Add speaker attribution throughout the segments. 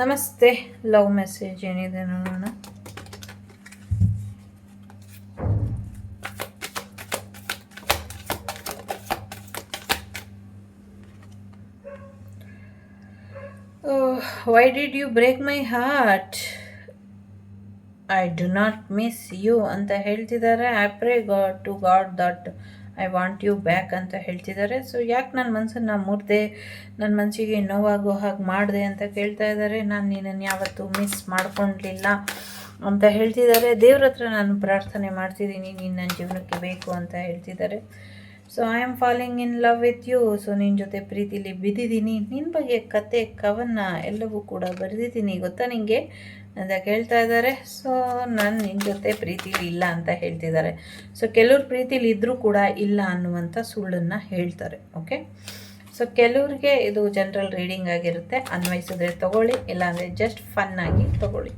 Speaker 1: ನಮಸ್ತೆ, love message ಏನಿದೆ ನೋಡೋಣ. Why did you break my heart I do not miss you ಅಂತ ಹೇಳ್ತಿದ್ದಾರೆ. I pray God to God that I want you back ಅಂತ ಹೇಳ್ತಿದ್ದಾರೆ. So ಯಾಕೆ ನನ್ನ ಮನಸ್ಸನ್ನು ಮುರಿದೆ ನನ್ನ ಮನಸ್ಸಿಗೆ ನೋವಾಗೋ ಹಾಗೆ ಮಾಡಿದೆ ಅಂತ ಕೇಳ್ತಾ ಇದ್ದಾರೆ. ನಾನು ನಿನ್ನನ್ನು ಯಾವತ್ತೂ ಮಿಸ್ ಮಾಡ್ಕೊಂಡಿಲ್ಲ ಅಂತ ಹೇಳ್ತಿದ್ದಾರೆ. ದೇವ್ರ ಹತ್ರ ನಾನು ಪ್ರಾರ್ಥನೆ ಮಾಡ್ತಿದ್ದೀನಿ. ನೀನು ನನ್ನ ಜೀವನಕ್ಕೆ ಬೇಕು ಅಂತ ಹೇಳ್ತಿದ್ದಾರೆ. So I am falling in love with you so ನಿನ್ನ ಜೊತೆ ಪ್ರೀತಿಲಿ ಬಿದ್ದಿದ್ದೀನಿ. ನಿನ್ನ ಬಗ್ಗೆ ಕತೆ ಕವನ್ನ ಎಲ್ಲವೂ ಕೂಡ ಬರೆದಿದ್ದೀನಿ. ಗೊತ್ತಾ ನಿನಗೆ ಅಂತ ಕೇಳ್ತಾ ಇದ್ದಾರೆ. ಸೊ ನಾನು ನಿನ್ನ ಜೊತೆ ಪ್ರೀತಿಲಿ ಇಲ್ಲ ಅಂತ ಹೇಳ್ತಿದ್ದಾರೆ. ಸೊ ಕೆಲವ್ರು ಪ್ರೀತಿಲಿ ಇದ್ದರೂ ಕೂಡ ಇಲ್ಲ ಅನ್ನುವಂಥ ಸುಳ್ಳನ್ನು ಹೇಳ್ತಾರೆ. ಓಕೆ ಸೊ ಕೆಲವ್ರಿಗೆ ಇದು ಜನರಲ್ ರೀಡಿಂಗ್ ಆಗಿರುತ್ತೆ. ಅನ್ವಯಿಸಿದ್ರೆ ತೊಗೊಳ್ಳಿ, ಇಲ್ಲಾಂದರೆ ಜಸ್ಟ್ ಫನ್ನಾಗಿ ತೊಗೊಳ್ಳಿ.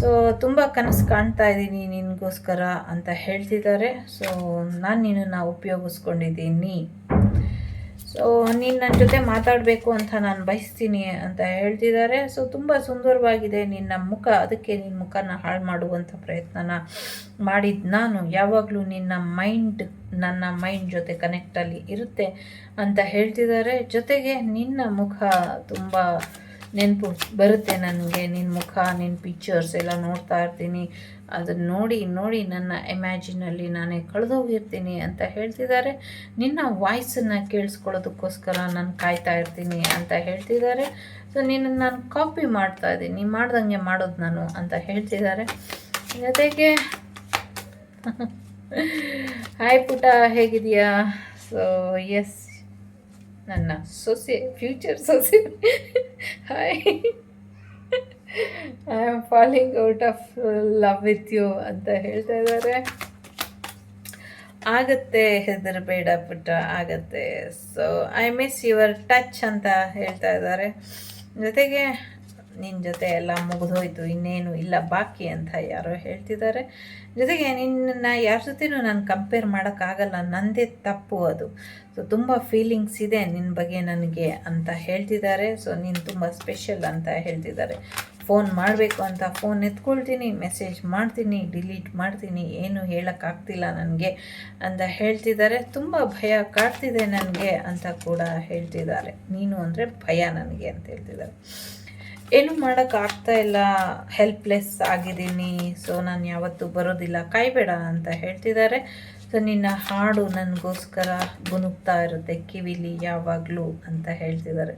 Speaker 1: ಸೊ ತುಂಬ ಕನಸು ಕಾಣ್ತಾ ಇದ್ದೀನಿ ನಿನಗೋಸ್ಕರ ಅಂತ ಹೇಳ್ತಿದ್ದಾರೆ. ಸೊ ನಾನು ನಿನ್ನನ್ನು ಉಪಯೋಗಿಸ್ಕೊಂಡಿದ್ದೀನಿ. ಸೊ ನೀನು ನನ್ನ ಜೊತೆ ಮಾತಾಡಬೇಕು ಅಂತ ನಾನು ಬಯಸ್ತೀನಿ ಅಂತ ಹೇಳ್ತಿದ್ದಾರೆ. ಸೊ ತುಂಬ ಸುಂದರವಾಗಿದೆ ನಿನ್ನ ಮುಖ. ಅದಕ್ಕೆ ನಿನ್ನ ಮುಖನ ಹಾಳು ಮಾಡುವಂಥ ಪ್ರಯತ್ನನ ಮಾಡಿದ್ದು ನಾನು. ಯಾವಾಗಲೂ ನಿನ್ನ ಮೈಂಡ್, ನನ್ನ ಮೈಂಡ್ ಜೊತೆ ಕನೆಕ್ಟಲ್ಲಿ ಇರುತ್ತೆ ಅಂತ ಹೇಳ್ತಿದ್ದಾರೆ. ಜೊತೆಗೆ ನಿನ್ನ ಮುಖ ತುಂಬ ನೆನಪು ಬರುತ್ತೆ ನನಗೆ ನಿನ್ನ ಮುಖ ನಿನ್ನ ಪಿಕ್ಚರ್ಸ್ ಎಲ್ಲ ನೋಡ್ತಾ ಇರ್ತೀನಿ. ಅದನ್ನು ನೋಡಿ ನೋಡಿ ನನ್ನ ಇಮ್ಯಾಜಿನಲ್ಲಿ ನಾನೇ ಕಳೆದೋಗಿರ್ತೀನಿ ಅಂತ ಹೇಳ್ತಿದ್ದಾರೆ. ನಿನ್ನ ವಾಯ್ಸನ್ನು ಕೇಳಿಸ್ಕೊಳ್ಳೋದಕ್ಕೋಸ್ಕರ ನಾನು ಕಾಯ್ತಾ ಇರ್ತೀನಿ ಅಂತ ಹೇಳ್ತಿದ್ದಾರೆ. ಸೊ ನಿನ್ನ ನಾನು ಕಾಪಿ ಮಾಡ್ತಾ ಇದ್ದೀನಿ, ಮಾಡ್ದಂಗೆ ಮಾಡೋದು ನಾನು ಅಂತ ಹೇಳ್ತಿದ್ದಾರೆ. ಜೊತೆಗೆ ಹಾಯ್ ಪುಟ ಹೇಗಿದೆಯಾ ಸೊ ಎಸ್ ನನ್ನ ಸೊಸೆ ಫ್ಯೂಚರ್ ಸೊಸೆ. Hi I am falling out of love with you ಅಂತ ಹೇಳ್ತಾ ಇದ್ದಾರೆ. ಆಗತ್ತೆ, ಹೆದರಬೇಡ ಪುಟ್ಟ, ಆಗತ್ತೆ. So I miss your touch ಅಂತ ಹೇಳ್ತಾ ಇದ್ದಾರೆ. ಜೊತೆಗೆ ನಿನ್ನ ಜೊತೆ ಎಲ್ಲ ಮುಗಿದೋಯ್ತು ಇನ್ನೇನು ಇಲ್ಲ, ಬಾಕಿ ಅಂತ ಯಾರೋ ಹೇಳ್ತಿದ್ದಾರೆ. ಜೊತೆಗೆ ನಿನ್ನ ಯಾರ ಜೊತೆನೂ ನಾನು ಕಂಪೇರ್ ಮಾಡೋಕ್ಕಾಗಲ್ಲ ನನ್ನದೇ ತಪ್ಪು ಅದು. ಸೊ ತುಂಬ ಫೀಲಿಂಗ್ಸ್ ಇದೆ ನಿನ್ನ ಬಗ್ಗೆ ನನಗೆ ಅಂತ ಹೇಳ್ತಿದ್ದಾರೆ. ಸೊ ನೀನು ತುಂಬ ಸ್ಪೆಷಲ್ ಅಂತ ಹೇಳ್ತಿದ್ದಾರೆ. ಫೋನ್ ಮಾಡಬೇಕು ಅಂತ ಫೋನ್ ಎತ್ಕೊಳ್ತೀನಿ ಮೆಸೇಜ್ ಮಾಡ್ತೀನಿ ಡಿಲೀಟ್ ಮಾಡ್ತೀನಿ, ಏನು ಹೇಳೋಕ್ಕಾಗ್ತಿಲ್ಲ ನನಗೆ ಅಂತ ಹೇಳ್ತಿದ್ದಾರೆ. ತುಂಬ ಭಯ ಕಾಡ್ತಿದೆ ನನಗೆ ಅಂತ ಕೂಡ ಹೇಳ್ತಿದ್ದಾರೆ. ನೀನು ಅಂದರೆ ಭಯ ನನಗೆ ಅಂತ ಹೇಳ್ತಿದ್ದಾರೆ. ಏನು ಮಾಡೋಕ್ಕಾಗ್ತಾ ಇಲ್ಲ ಹೆಲ್ಪ್ಲೆಸ್ ಆಗಿದ್ದೀನಿ ಸೊ ನಾನು ಯಾವತ್ತೂ ಬರೋದಿಲ್ಲ, ಕಾಯ್ಬೇಡ ಅಂತ ಹೇಳ್ತಿದ್ದಾರೆ. ಸೊ ನಿನ್ನ ಹಾಡು ನನಗೋಸ್ಕರ ಗುನುಗ್ತಾ ಇರುತ್ತೆ, ಕಿವಿಲಿ ಯಾವಾಗಲೂ ಅಂತ ಹೇಳ್ತಿದ್ದಾರೆ.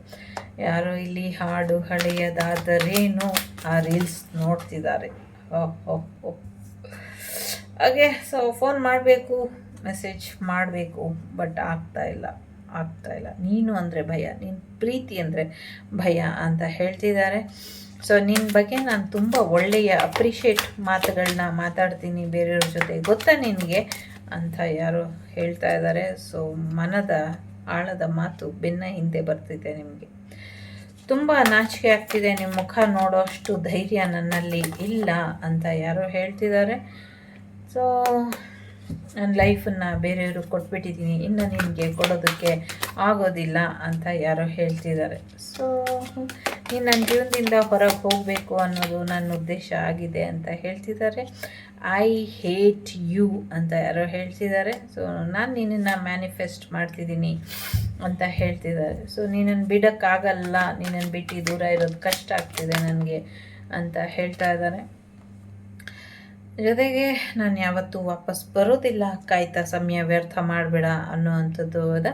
Speaker 1: ಯಾರು ಇಲ್ಲಿ ಹಾಡು ಹಳೆಯದಾದರೇನು ಆ ರೀಲ್ಸ್ ನೋಡ್ತಿದ್ದಾರೆ. ಹಾಗೆ ಸೊ ಫೋನ್ ಮಾಡಬೇಕು ಮೆಸೇಜ್ ಮಾಡಬೇಕು ಬಟ್ ಆಗ್ತಾ ಇಲ್ಲ. ಆಗ್ತಾ ಇಲ್ಲ. ನೀನು ಅಂದರೆ ಭಯ ನಿನ್ನ ಪ್ರೀತಿ ಅಂದರೆ ಭಯ ಅಂತ ಹೇಳ್ತಿದ್ದಾರೆ. ಸೊ ನಿನ್ನ ಬಗ್ಗೆ ನಾನು ತುಂಬ ಒಳ್ಳೆಯ ಅಪ್ರಿಷಿಯೇಟ್ ಮಾತುಗಳನ್ನ ಮಾತಾಡ್ತೀನಿ ಬೇರೆಯವ್ರ ಜೊತೆ. ಗೊತ್ತಾ ನಿನಗೆ? ಅಂತ ಯಾರು ಹೇಳ್ತಾ ಇದ್ದಾರೆ. ಸೊ ಮನದ ಆಳದ ಮಾತು ಬೆನ್ನ ಹಿಂದೆ ಬರ್ತಿದೆ ನಿಮಗೆ. ತುಂಬ ನಾಚಿಕೆ ಆಗ್ತಿದೆ ನಿಮ್ಮ ಮುಖ ನೋಡೋಷ್ಟು ಧೈರ್ಯ ನನ್ನಲ್ಲಿ ಇಲ್ಲ ಅಂತ ಯಾರೋ ಹೇಳ್ತಿದ್ದಾರೆ. ಸೊ ನನ್ನ ಲೈಫನ್ನು ಬೇರೆಯವ್ರಿಗೆ ಕೊಟ್ಬಿಟ್ಟಿದ್ದೀನಿ, ಇನ್ನು ನಿನಗೆ ಕೊಡೋದಕ್ಕೆ ಆಗೋದಿಲ್ಲ ಅಂತ ಯಾರೋ ಹೇಳ್ತಿದ್ದಾರೆ. ಸೊ ನೀನು ನನ್ನ ಜೀವನದಿಂದ ಹೊರಗೆ ಹೋಗಬೇಕು ಅನ್ನೋದು ನನ್ನ ಉದ್ದೇಶ ಆಗಿದೆ ಅಂತ ಹೇಳ್ತಿದ್ದಾರೆ. ಐ ಹೇಟ್ ಯು ಅಂತ ಯಾರೋ ಹೇಳ್ತಿದ್ದಾರೆ. ಸೊ ನಾನು ನಿನ್ನನ್ನು ಮ್ಯಾನಿಫೆಸ್ಟ್ ಮಾಡ್ತಿದ್ದೀನಿ ಅಂತ ಹೇಳ್ತಿದ್ದಾರೆ. ಸೊ ನೀನನ್ನು ಬಿಡೋಕ್ಕಾಗಲ್ಲ, ನಿನ್ನನ್ನು ಬಿಟ್ಟು ದೂರ ಇರೋದು ಕಷ್ಟ ಆಗ್ತಿದೆ ನನಗೆ ಅಂತ ಹೇಳ್ತಾ ಇದ್ದಾರೆ. ಜೊತೆಗೆ ನಾನು ಯಾವತ್ತೂ ವಾಪಸ್ ಬರೋದಿಲ್ಲ, ಕಾಯ್ತಾ ಸಮಯ ವ್ಯರ್ಥ ಮಾಡಬೇಡ ಅನ್ನೋವಂಥದ್ದು ಅದ.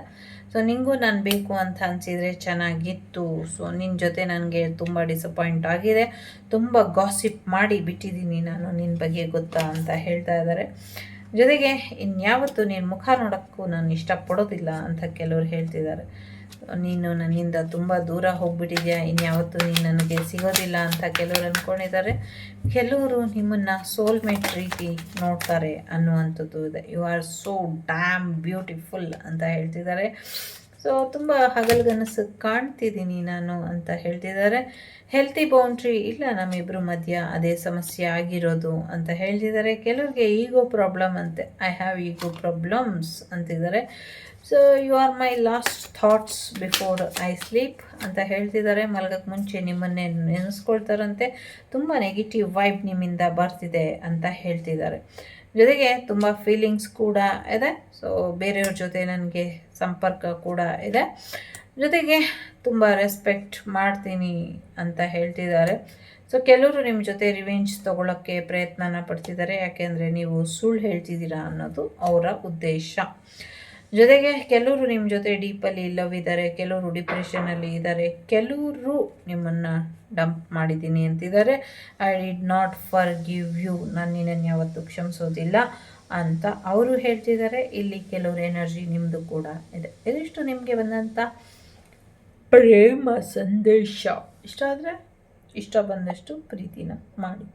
Speaker 1: ಸೊ ನಿಂಗೂ ನಾನು ಬೇಕು ಅಂತ ಅನಿಸಿದರೆ ಚೆನ್ನಾಗಿತ್ತು. ಸೊ ನಿನ್ನ ಜೊತೆ ನನಗೆ ತುಂಬ ಡಿಸಪಾಯಿಂಟ್ ಆಗಿದೆ. ತುಂಬ ಗಾಸಿಪ್ ಮಾಡಿ ಬಿಟ್ಟಿದ್ದೀನಿ ನಾನು ನಿನ್ನ ಬಗ್ಗೆ ಗೊತ್ತಾ ಅಂತ ಹೇಳ್ತಾ ಇದ್ದಾರೆ ಜೊತೆಗೆ ಇನ್ಯಾವತ್ತೂ ನಿನ್ನ ಮುಖ ನೋಡೋಕ್ಕೂ ನಾನು ಇಷ್ಟಪಡೋದಿಲ್ಲ ಅಂತ ಕೆಲವರು ಹೇಳ್ತಿದ್ದಾರೆ ನೀನು ನನ್ನಿಂದ ತುಂಬ ದೂರ ಹೋಗ್ಬಿಟ್ಟಿದ್ಯಾ? ಇನ್ಯಾವತ್ತೂ ನೀನು ನನಗೆ ಸಿಗೋದಿಲ್ಲ ಅಂತ ಕೆಲವರು ಅಂದ್ಕೊಂಡಿದ್ದಾರೆ ಕೆಲವರು ನಿಮ್ಮನ್ನು ಸೋಲ್ಮೇಟ್ ರೀತಿ ನೋಡ್ತಾರೆ ಅನ್ನುವಂಥದ್ದು ಇದೆ. You are so damn beautiful ಅಂತ ಹೇಳ್ತಿದ್ದಾರೆ ಸೊ ತುಂಬ ಹಗಲ್ಗನಸು ಕಾಣ್ತಿದ್ದೀನಿ ನಾನು ಅಂತ ಹೇಳ್ತಿದ್ದಾರೆ. ಹೆಲ್ತಿ ಬೌಂಡ್ರಿ ಇಲ್ಲ ನಮ್ಮಿಬ್ಬರು ಮಧ್ಯ ಅದೇ ಸಮಸ್ಯೆ ಆಗಿರೋದು ಅಂತ ಹೇಳ್ತಿದ್ದಾರೆ. ಕೆಲವ್ರಿಗೆ ಈಗೋ ಪ್ರಾಬ್ಲಮ್ ಅಂತೆ ಐ ಹ್ಯಾವ್ ಈಗೋ ಪ್ರಾಬ್ಲಮ್ಸ್ ಅಂತಿದ್ದಾರೆ. So you are my last thoughts before I sleep ಅಂತ ಹೇಳ್ತಿದ್ದಾರೆ. ಮಲಗಕ್ಕೆ ಮುಂಚೆ ನಿಮ್ಮನ್ನೇ ನೆನೆಸ್ಕೊಳ್ತಾರಂತೆ. ತುಂಬ ನೆಗೆಟಿವ್ ವೈಬ್ ನಿಮ್ಮಿಂದ ಬರ್ತಿದೆ ಅಂತ ಹೇಳ್ತಿದ್ದಾರೆ. ಜೊತೆಗೆ ತುಂಬ ಫೀಲಿಂಗ್ಸ್ ಕೂಡ ಇದೆ. ಸೊ ಬೇರೆಯವ್ರ ಜೊತೆ ನನಗೆ ಸಂಪರ್ಕ ಕೂಡ ಇದೆ. ಜೊತೆಗೆ ತುಂಬ ರೆಸ್ಪೆಕ್ಟ್ ಮಾಡ್ತೀನಿ ಅಂತ ಹೇಳ್ತಿದ್ದಾರೆ. ಸೊ ಕೆಲವರು ನಿಮ್ಮ ಜೊತೆ ರಿವೆಂಜ್ ತೊಗೊಳಕ್ಕೆ ಪ್ರಯತ್ನನ ಪಡ್ತಿದ್ದಾರೆ. ಯಾಕೆಂದರೆ ನೀವು ಸುಳ್ಳು ಹೇಳ್ತಿದ್ದೀರಾ ಅನ್ನೋದು ಅವರ ಉದ್ದೇಶ. ಜೊತೆಗೆ ಕೆಲವರು ನಿಮ್ಮ ಜೊತೆ ಡೀಪಲ್ಲಿ ಲವ್ ಇದ್ದಾರೆ, ಕೆಲವರು ಡಿಪ್ರೆಷನಲ್ಲಿ ಇದ್ದಾರೆ, ಕೆಲವರು ನಿಮ್ಮನ್ನು ಡಂಪ್ ಮಾಡಿದ್ದೀನಿ ಅಂತಿದ್ದಾರೆ. I did not forgive you ನಾನು ನಿನ್ನನ್ನು ಯಾವತ್ತೂ ಕ್ಷಮಿಸೋದಿಲ್ಲ ಅಂತ ಅವರು ಹೇಳ್ತಿದ್ದಾರೆ. ಇಲ್ಲಿ ಕೆಲವರು ಎನರ್ಜಿ ನಿಮ್ಮದು ಕೂಡ ಇದೆ. ಇದಿಷ್ಟು ನಿಮಗೆ ಬಂದಂಥ ಪ್ರೇಮ ಸಂದೇಶ. ಇಷ್ಟ ಆದರೆ ಇಷ್ಟ ಬಂದಷ್ಟು ಪ್ರೀತಿನ ಮಾಡಿ.